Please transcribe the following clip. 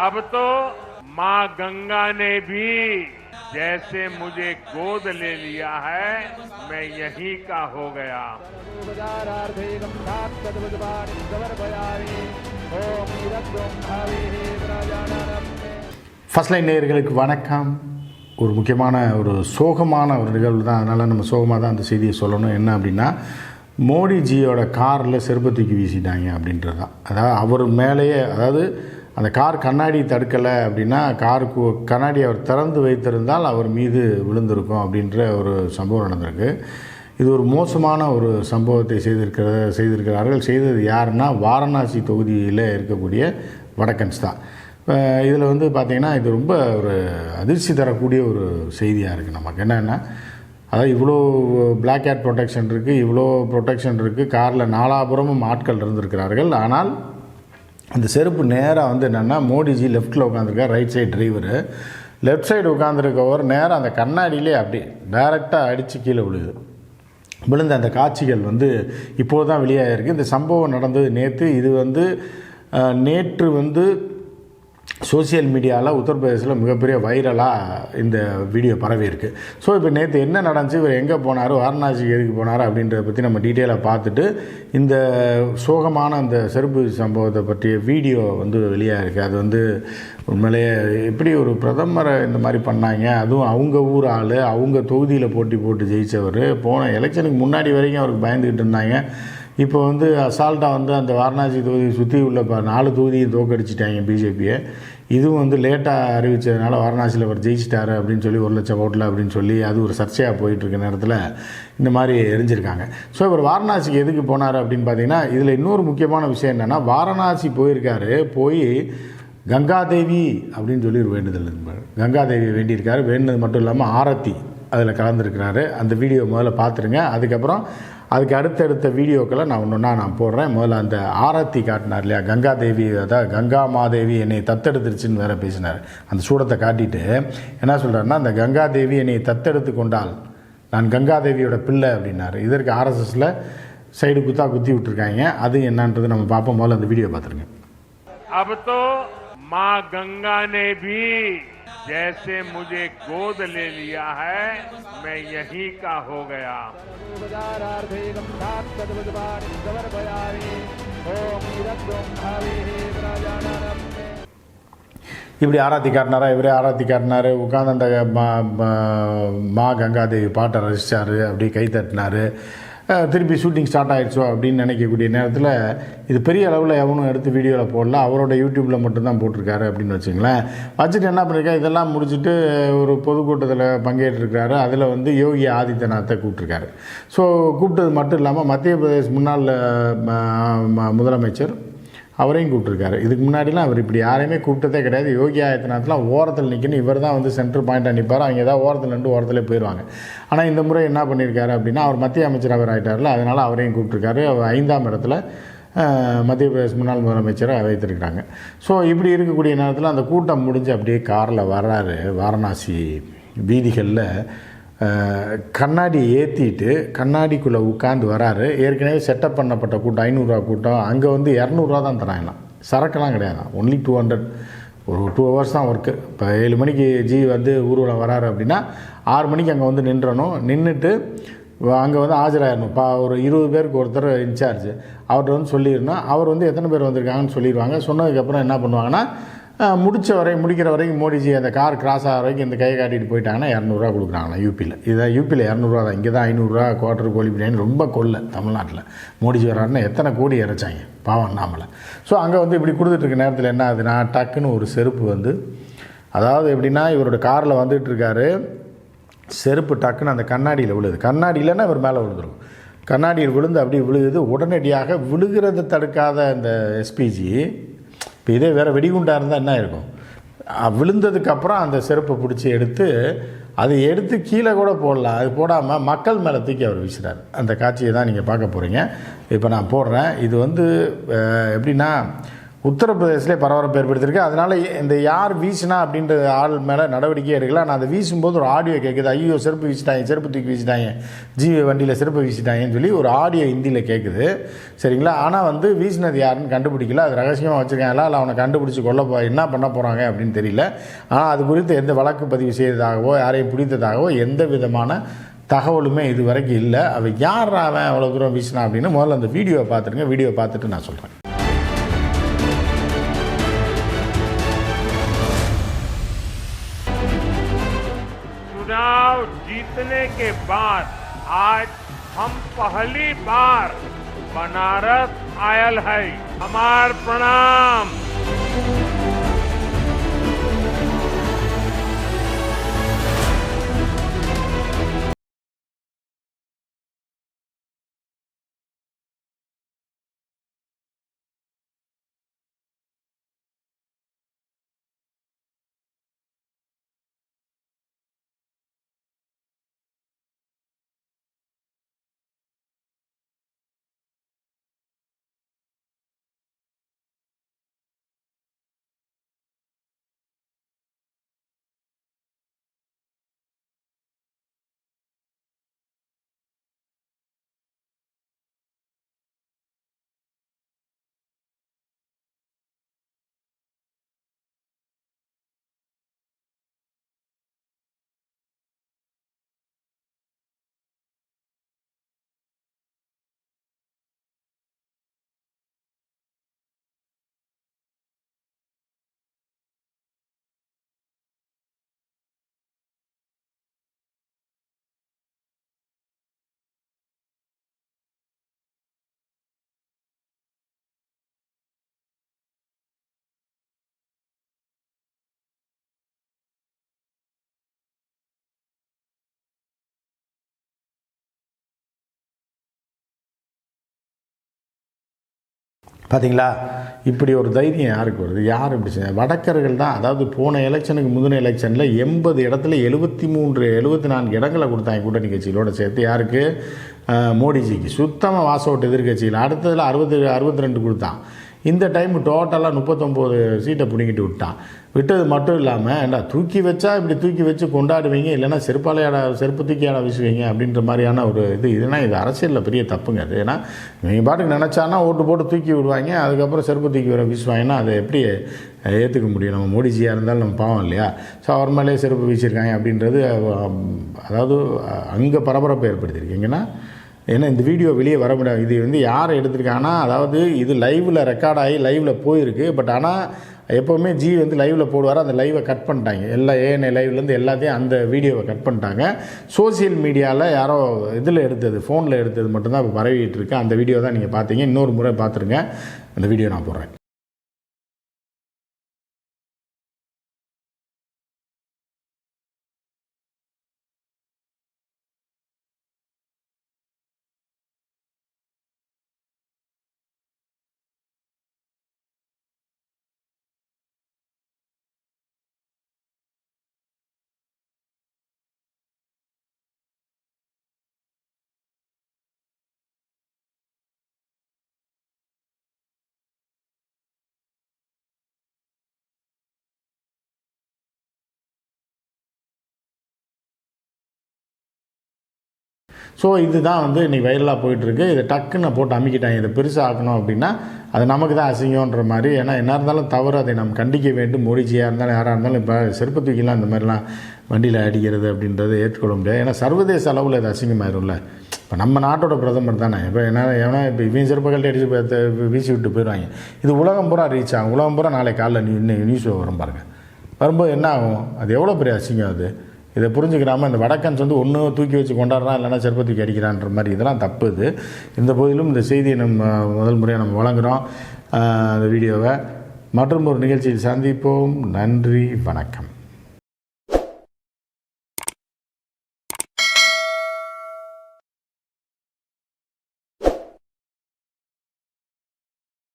अब तो माँ गंगा ने भी जैसे मुझे गोद ले लिया है मैं यहीं का हो गया उपचारार्थैकं साक्षद्भुजपाणिं समर्पयामि ॐ वीरत्वं भावेः प्रजानानं ஃபர்ஸ்ட் லைன் நேயர்களுக்கு வணக்கம் ஒரு முக்கியமான ஒரு சோகமான ஒரு நிகழ்வு தான் அதனால் நம்ம சோகமாக தான் அந்த செய்தியை சொல்லணும் என்ன அப்படின்னா மோடிஜியோட காரில் செருப்பை தூக்கி வீசிட்டாங்க அப்படின்றது தான் அதாவது அவர் மேலேயே அதாவது அந்த கார் கண்ணாடி தடுக்கலை அப்படின்னா காருக்கு கண்ணாடி அவர் திறந்து வைத்திருந்தால் அவர் மீது விழுந்திருக்கும் அப்படின்ற ஒரு சம்பவம் நடந்திருக்கு. இது ஒரு மோசமான ஒரு சம்பவத்தை செய்திருக்கிற செய்திருக்கிறார்கள். செய்தது யாருன்னா வாரணாசி தொகுதியில் இருக்கக்கூடிய வடக்கன்ஸ் தான். இதில் வந்து பார்த்திங்கன்னா இது ரொம்ப ஒரு அதிர்ச்சி தரக்கூடிய ஒரு செய்தியாக இருக்குது நமக்கு. என்னென்னா அதாவது இவ்வளோ பிளாக் ஹேட் ப்ரொடெக்ஷன் இருக்குது இவ்வளோ ப்ரொடெக்ஷன் இருக்குது காரில் நாலாபுரமும் ஆட்கள் இருந்திருக்கிறார்கள். ஆனால் அந்த செருப்பு நேராக வந்து என்னென்னா மோடிஜி லெஃப்ட்டில் உட்காந்துருக்கார் right side driver left side உட்காந்துருக்கவர் நேராக அந்த கண்ணாடியிலே அப்படியே டைரெக்டாக அடித்து கீழே விழுது. விழுந்த அந்த காட்சிகள் வந்து இப்போது தான் வெளியாகிருக்கு இந்த சம்பவம் நடந்தது நேற்று இது வந்து நேற்று வந்து சோஷியல் மீடியாவில் உத்தரப்பிரதேசில் மிகப்பெரிய வைரலாக இந்த வீடியோ பரவி இருக்கு. ஸோ இப்போ நேற்று என்ன நடந்துச்சு? இவர் எங்கே போனார்? வாரணாசிக்கு எதுக்கு போனார்? அப்படின்றத பற்றி நம்ம டீட்டெயிலாக பார்த்துட்டு இந்த சோகமான அந்த செருப்பு சம்பவத்தை பற்றிய வீடியோ வந்து வெளியாக இருக்குது அது வந்து உண்மையிலேயே எப்படி ஒரு பிரதமரை இந்த மாதிரி பண்ணாங்க? அதுவும் அவங்க ஊர் ஆள் அவங்க தொகுதியில் போட்டி போட்டு ஜெயித்தவர் போன எலெக்ஷனுக்கு முன்னாடி வரைக்கும் அவருக்கு பயந்துக்கிட்டு இருந்தாங்க. இப்போ வந்து அசால்ட்டாக வந்து அந்த வாரணாசி தொகுதியை சுற்றி உள்ள ப நாலு தொகுதியை தோக்கடிச்சிட்டாங்க பிஜேபியை. இதுவும் வந்து லேட்டாக அறிவித்ததுனால வாரணாசியில் அவர் ஜெயிச்சிட்டாரு அப்படின்னு சொல்லி ஒரு லட்சம் ஓட்டில் அப்படின்னு சொல்லி அது ஒரு சர்ச்சையாக போயிட்டுருக்க நேரத்தில் இந்த மாதிரி எரிஞ்சிருக்காங்க. ஸோ இவர் வாரணாசிக்கு எதுக்கு போனார் அப்படின்னு பார்த்தீங்கன்னா இதில் இன்னொரு முக்கியமான விஷயம் என்னென்னா வாரணாசி போயிருக்காரு போய் கங்காதேவி அப்படின்னு சொல்லி ஒரு வேண்டுதல் இருந்தார் கங்காதேவி வேண்டியிருக்காரு. வேண்டினது மட்டும் இல்லாமல் ஆரத்தி அதில் கலந்துருக்கிறாரு. அந்த வீடியோ முதல்ல பார்த்துருங்க அதுக்கப்புறம் அதுக்கு அடுத்தடுத்த வீடியோக்களை நான் ஒன்று ஒன்றா நான் போடுறேன். முதல்ல அந்த ஆரத்தி காட்டினார் இல்லையா? கங்கா தேவி அதாவது கங்கா மாதேவி என்னை தத்தெடுத்துருச்சுன்னு வேற பேசினார். அந்த சூடத்தை காட்டிட்டு என்ன சொல்கிறாருன்னா அந்த கங்கா தேவி என்னை தத்தெடுத்து கொண்டால் நான் கங்கா தேவியோட பிள்ளை அப்படின்னாரு. இதற்கு ஆர்எஸ்எஸில் சைடு குத்தா குத்தி விட்டுருக்காங்க. அது என்னன்றது நம்ம பார்ப்போம். முதல்ல அந்த வீடியோ பார்த்துருங்க. அப்போ மா கங்கா நே जैसे मुझे गोद ले लिया है मैं यहीं का हो गया उपचारार्थैकं साक्षद्भुजपाणिं समर्पयामि ॐ वीरत्वं भावेः प्रजानानं இப்படி ஆராத்தி காட்டினாரா இவரே ஆராத்தி காட்டினாரு உட்காந்து அந்த மா மா- மா கங்காதேவி பாட்டை ரசித்தார் அப்படி கை தட்டினார் திருப்பி ஷூட்டிங் ஸ்டார்ட் ஆகிடுச்சோ அப்படின்னு நினைக்கக்கூடிய நேரத்தில் இது பெரிய அளவில் எவனும் எடுத்து வீடியோவில் போடல. அவரோட யூடியூப்பில் மட்டும்தான் போட்டிருக்காரு அப்படின்னு வச்சுங்களேன் வச்சுட்டு என்ன பண்ணியிருக்கா இதெல்லாம் முடிச்சுட்டு ஒரு பொதுக்கூட்டத்தில் பங்கேற்றிருக்காரு அதில் வந்து யோகி ஆதித்யநாத்தை கூப்பிட்ருக்காரு ஸோ கூப்பிட்டது மட்டும் இல்லாமல் மத்திய பிரதேஷ் முன்னாள் முதலமைச்சர் அவரையும் கூப்பிட்டுருக்காரு. இதுக்கு முன்னாடிலாம் அவர் இப்படி யாரையுமே கூப்பிட்டதே கிடையாது. யோகி ஆதித்யநாத்லாம் ஓரத்தில் நிற்கணும் இவர் தான் வந்து சென்டர் பாயிண்ட்டாக நிற்பார் அவங்க ஏதாவது ஓரத்தில் நின்று ஓரத்திலே போயிடுவாங்க ஆனால் இந்த முறை என்ன பண்ணியிருக்காரு அப்படின்னா அவர் மத்திய அமைச்சர் அவர் ஆகிட்டார்ல அதனால் அவரையும் கூப்பிட்டுருக்காரு. அவர் ஐந்தாம் இடத்துல மத்திய பிரதேஷ் முன்னாள் முதலமைச்சரை வைத்திருக்கிறாங்க ஸோ இப்படி இருக்கக்கூடிய நேரத்தில் அந்த கூட்டம் முடிஞ்சு அப்படியே காரில் வர்றாரு. வாரணாசி வீதிகளில் கண்ணாடி ஏற்றிட்டு கண்ணாடிக்குள்ளே உட்காந்து வராரு. ஏற்கனவே செட்டப் பண்ணப்பட்ட கூட்டம் ஐநூறுரூவா கூட்டம். அங்கே வந்து இரநூறுவா தான் தராங்களாம் சரக்கெல்லாம் கிடையாது ஒன்லி டூ ஹண்ட்ரட் ஒரு டூ ஹவர்ஸ் தான் ஒர்க்கு இப்போ ஏழு மணிக்கு ஜி வந்து ஊர்வலம் வராரு அப்படின்னா ஆறு மணிக்கு அங்கே வந்து நின்றணும். நின்றுட்டு அங்கே வந்து ஆஜராயிடணும். பா ஒரு இருபது பேருக்கு ஒருத்தர் இன்சார்ஜ் அவர்கிட்ட வந்து சொல்லிடணும். அவர் வந்து எத்தனை பேர் வந்திருக்காங்கன்னு சொல்லிடுவாங்க. சொன்னதுக்கப்புறம் என்ன பண்ணுவாங்கன்னா முடித்த முடிச்ச வரை முடிக்கிற வரைக்கும் மோடிஜி அந்த கார் கிராஸ் ஆகிற வரைக்கும் இந்த கையை காட்டிட்டு போயிட்டாங்கன்னா இரநூறுவா கொடுக்குறாங்களா யூபியில் இதான் யூபியில் இரநூறுவா தான். இங்கே தான் ஐநூறுரூவா குவார்டர் கோழி பிரியாணி ரொம்ப கொல்ல தமிழ்நாட்டில். மோடிஜி வராருன்னா எத்தனை கோடி இறைச்சாங்க? பாவம் நாமலை ஸோ அங்கே வந்து இப்படி கொடுத்துட்ருக்க நேரத்தில் என்ன ஆகுதுன்னா டக்குன்னு ஒரு செருப்பு வந்து அதாவது எப்படின்னா இவரோட காரில் வந்துட்டு இருக்காரு. செருப்பு டக்குன்னு அந்த கண்ணாடியில் விழுது. கண்ணாடி இல்லைன்னா இவர் மேலே விழுந்துடும் கண்ணாடியில் விழுந்து அப்படியே விழுகுது உடனடியாக விழுகிறத தடுக்காத அந்த எஸ்பிஜி இப்போ இதே வேறு வெடிகுண்டாக இருந்தால் என்ன இருக்கும் விழுந்ததுக்கப்புறம் அந்த செருப்பை பிடிச்சி எடுத்து அதை எடுத்து கீழே கூட போடலாம். அது போடாமல் மக்கள் மேலே தூக்கி அவர் வீசுகிறார் அந்த காட்சியை தான் நீங்கள் பார்க்க போகிறீங்க இப்போ நான் போடுறேன். இது வந்து எப்படின்னா உத்தரப்பிரதேசலே பரபரப்பு ஏற்படுத்தியிருக்கு. அதனால் இந்த யார் வீசினா அப்படின்ற ஆள் மேலே நடவடிக்கை எடுக்கல. ஆனால் அதை வீசும்போது ஒரு ஆடியோ கேட்குது ஐயோ செருப்பு வீசிட்டாங்க செருப்பு தூக்கி வீசிட்டாங்க. ஜீவி வண்டியில் செருப்பு வீசிட்டாங்கன்னு சொல்லி ஒரு ஆடியோ ஹிந்தியில் கேட்குது சரிங்களா? ஆனால் வந்து வீசினது யாருன்னு கண்டுபிடிக்கல. அது ரகசியமாக வச்சுருக்காங்களா இல்லை அவனை கண்டுபிடிச்சி கொல்ல போ என்ன பண்ண போகிறாங்க அப்படின்னு தெரியல. ஆனால் அது குறித்து எந்த வழக்கு பதிவு செய்ததாகவோ யாரையும் பிடித்ததாகவோ எந்த விதமான தகவலுமே இது வரைக்கும் இல்லை. அவள் யார் அவன்? அவ்வளோ தூரம் வீசினா அப்படின்னு முதல்ல அந்த வீடியோவை பார்த்துருங்க வீடியோ பார்த்துட்டு நான் சொல்கிறேன் चुनाव जीतने के बाद आज हम पहली बार बनारस आयल है। हमार प्रणाम। பார்த்தீங்களா இப்படி ஒரு தைரியம் யாருக்கு வருது? யார் இப்படி செய்ய? வடக்கர்கள் தான் அதாவது போன எலெக்ஷனுக்கு முந்தின எலெக்ஷனில் எண்பது இடத்துல எழுபத்தி மூன்று எழுபத்தி நான்கு இடங்களை கொடுத்தாங்க கூட்டணி கட்சிகளோட சேர்த்து. யாருக்கு? மோடிஜிக்கு. சுத்தமாக வாச ஓட்டு அடுத்ததில் அறுபது அறுபத்தி ரெண்டு கொடுத்தான். இந்த டைம் டோட்டலாக முப்பத்தொம்போது சீட்டை பிடிங்கிட்டு விட்டான் விட்டது மட்டும் இல்லாமல் ஏண்டா தூக்கி வச்சா இப்படி தூக்கி வச்சு கொண்டாடுவீங்க? இல்லைன்னா செருப்பாலையாட செருப்பு தூக்கி வீசுவீங்க அப்படின்ற மாதிரியான ஒரு இது. இதுனா இது அரசியலில் பெரிய தப்புங்க அது. ஏன்னா நீங்கள் பாட்டுக்கு நினச்சானா ஓட்டு போட்டு தூக்கி விடுவாங்க. அதுக்கப்புறம் செருப்பு தூக்கி வர வீசுவாங்கன்னா அதை எப்படி ஏற்றுக்க முடியும்? நம்ம மோடிஜியாக இருந்தாலும் நம்ம பாவம் இல்லையா? ஸோ அவர் மேலே செருப்பு வீசியிருக்காங்க அப்படின்றது அதாவது அங்கே பரபரப்பை ஏற்படுத்தியிருக்கீங்கன்னா ஏன்னா இந்த வீடியோ வெளியே வர முடியாது. இது வந்து யார் எடுத்திருக்காங்கன்னா அதாவது இது லைவில் ரெக்கார்ட் ஆகி லைவில் போயிருக்கு. பட் ஆனால் எப்போவுமே ஜி வந்து லைவில் போடுவார். அந்த லைவை கட் பண்ணிட்டாங்க. எல்லா ஏஎன்ஐ லைவ்லேருந்து எல்லாத்தையும் அந்த வீடியோவை கட் பண்ணிட்டாங்க. சோஷியல் மீடியாவில் யாரோ இதில் எடுத்தது ஃபோனில் எடுத்தது மட்டும்தான் இப்போ பரவிட்டு இருக்கு. அந்த வீடியோ தான் நீங்கள் பார்த்தீங்க. இன்னொரு முறை பார்த்துருங்க. அந்த வீடியோ நான் போடுறேன். ஸோ இதுதான் வந்து இன்றைக்கி வைரலாக போயிட்டுருக்கு. இதை டக்குன்னு போட்டு அமுக்கிட்டாங்க. இதை பெருசாக ஆக்கணும் அப்படின்னா அது நமக்கு தான் அசிங்கன்ற மாதிரி. ஏன்னா என்ன இருந்தாலும் தவறு. அதை நம்ம கண்டிக்க வேண்டும். மோடிஜியாக இருந்தாலும் யாராக இருந்தாலும் இப்போ செருப்பு தூக்கிலாம் இந்த மாதிரிலாம் வண்டியில் அடிக்கிறது அப்படின்றத ஏற்றுக்கொள்ள முடியாது. ஏன்னா சர்வதேச அளவில் இது அசிங்கமாயிரும்ல. இப்போ நம்ம நாட்டோட பிரதமர் தானே. இப்போ என்ன ஏன்னா இப்போ இவன் செருப்புகள்ட்ட அடித்து வீசி விட்டு போயிடுவாங்க. இது உலகம் பூரா ரீச் ஆகும். உலகம் பூரா நாளை காலைல நியூ நியூஸ் வரும் பாருங்க. வரும்போது என்ன ஆகும்? அது எவ்வளோ பெரிய அசிங்கம் அது? இதை புரிஞ்சுக்கிறாம இந்த வடக்கன்ஸ் வந்து ஒன்று தூக்கி வச்சு கொண்டாடுறான் இல்லைனா செருப்பை தூக்கி அடிக்கிறான்ற மாதிரி இதெல்லாம் தப்பு இது இந்த போதிலும் இந்த செய்தியை நம்ம முதல் முறையாக நம்ம வழங்குகிறோம் அந்த வீடியோவை. மற்றும் ஒரு நிகழ்ச்சியில் சந்திப்போம். நன்றி வணக்கம்.